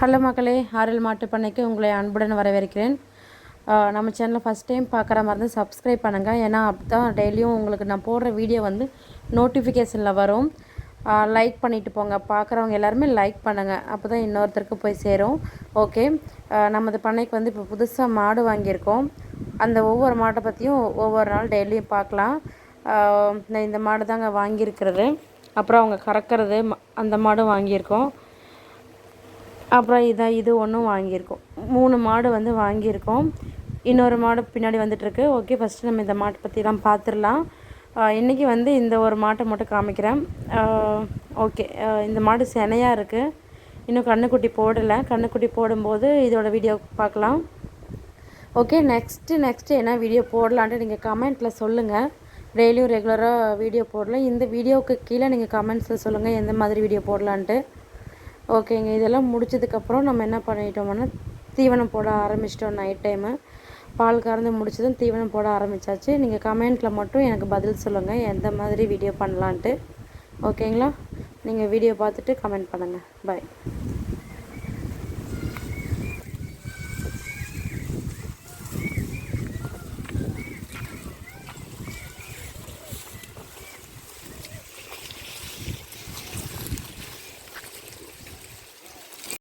Hello மக்களே ஆரல் மாட்டு பண்ணைக்கு உங்களை அன்புடன் வரவேற்கிறேன். நம்ம சேனலை ஃபஸ்ட் டைம் பார்க்குற மாதிரி இருந்தால் சப்ஸ்கிரைப் பண்ணுங்கள் ஏன்னா அப்படி தான் டெய்லியும் உங்களுக்கு நான் போடுற வீடியோ வந்து நோட்டிஃபிகேஷனில் வரும். லைக் பண்ணிவிட்டு போங்க. பார்க்குறவங்க எல்லாருமே லைக் பண்ணுங்கள் அப்போ தான் இன்னொருத்தருக்கு போய் சேரும். ஓகே நமது பண்ணைக்கு வந்து இப்போ புதுசாக மாடு வாங்கியிருக்கோம். அந்த ஒவ்வொரு மாட்டை பற்றியும் ஒவ்வொரு நாள் டெய்லியும் பார்க்கலாம் இந்த- இந்த மாடு தாங்க வாங்கியிருக்கிறது. அப்புறம் அவங்க கறக்கிறது ம- அந்த மாடும் வாங்கியிருக்கோம். அப்புறம் இதான் இது ஒன்றும் வாங்கியிருக்கோம். மூணு மாடு வந்து வாங்கியிருக்கோம். இன்னொரு மாடு பின்னாடி வந்துட்டுருக்கு. ஓகே ஃபஸ்ட்டு நம்ம இந்த மாட்டை பற்றிலாம் பார்த்துடலாம் இன்றைக்கி வந்து இந்த ஒரு மாட்டை மட்டும் காமிக்கிறேன். ஓகே இந்த மாடு செனையாக இருக்குது இன்னும் கண்ணுக்குட்டி போடலை. கண்ணுக்குட்டி போடும்போது இதோட வீடியோ பார்க்கலாம். ஓகே நெக்ஸ்ட்டு நெக்ஸ்ட்டு என்ன வீடியோ போடலான்ட்டு நீங்கள் கமெண்ட்டில் சொல்லுங்கள் டெய்லியும் ரெகுலராக வீடியோ போடலாம். இந்த வீடியோவுக்கு கீழே நீங்கள் கமெண்ட்ஸில் சொல்லுங்கள் எந்த மாதிரி வீடியோ போடலான்ட்டு. ஓகேங்க இதெல்லாம் முடிச்சதுக்கப்புறம் நம்ம என்ன பண்ணிட்டோம்னா தீவனம் போட ஆரம்பிச்சிட்டோம் நைட் டைமு பால் கறந்து முடிச்சதும் தீவனம் போட ஆரம்பிச்சாச்சு. நீங்கள் கமெண்ட்டில் மட்டும் எனக்கு பதில் சொல்லுங்கள் எந்த மாதிரி வீடியோ பண்ணலான்ட்டு. ஓகேங்களா? நீங்கள் வீடியோ பார்த்துட்டு கமெண்ட் பண்ணுங்கள் பாய்